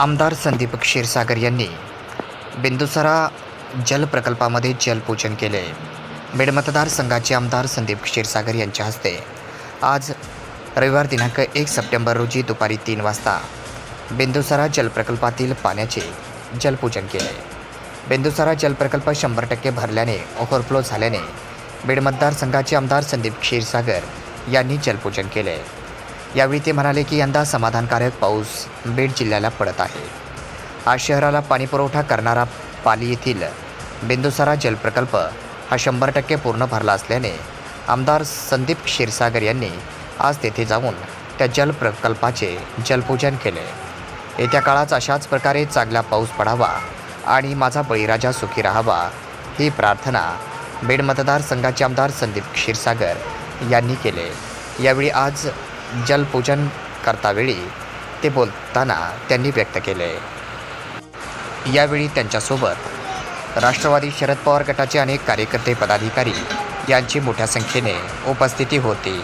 आमदार संदीप क्षीरसागर यांनी बिंदुसरा जल प्रकल्पामध्ये जलपूजन केले. बीड मतदारसंघाचे आमदार संदीप क्षीरसागर यांच्या हस्ते आज रविवार दिनांक एक सप्टेंबर रोजी दुपारी तीन वाजता बिंदुसरा जलप्रकल्पातील पाण्याचे जलपूजन केले. बिंदुसरा जलप्रकल्प शंभर टक्के भरल्याने ओव्हरफ्लो झाल्याने बीड मतदारसंघाचे आमदार संदीप क्षीरसागर यांनी जलपूजन केले. यावेळी ते म्हणाले की यंदा समाधानकारक पाऊस बीड जिल्ह्याला पडत आहे. आज शहराला पाणीपुरवठा करणारा पाली येथील बिंदुसारा जलप्रकल्प हा शंभर टक्के पूर्ण भरला असल्याने आमदार संदीप क्षीरसागर यांनी आज तेथे जाऊन त्या जलप्रकल्पाचे जलपूजन केले. येत्या काळात अशाच प्रकारे चांगला पाऊस पडावा आणि माझा बळीराजा सुखी राहावा ही प्रार्थना बीड मतदारसंघाचे आमदार संदीप क्षीरसागर यांनी केले. यावेळी आज जलपूजन करतावेळी ते बोलताना त्यांनी व्यक्त केले. यावेळी त्यांच्यासोबत राष्ट्रवादी शरद पवार गटाचे अनेक कार्यकर्ते पदाधिकारी यांची मोठ्या संख्येने उपस्थिती होती.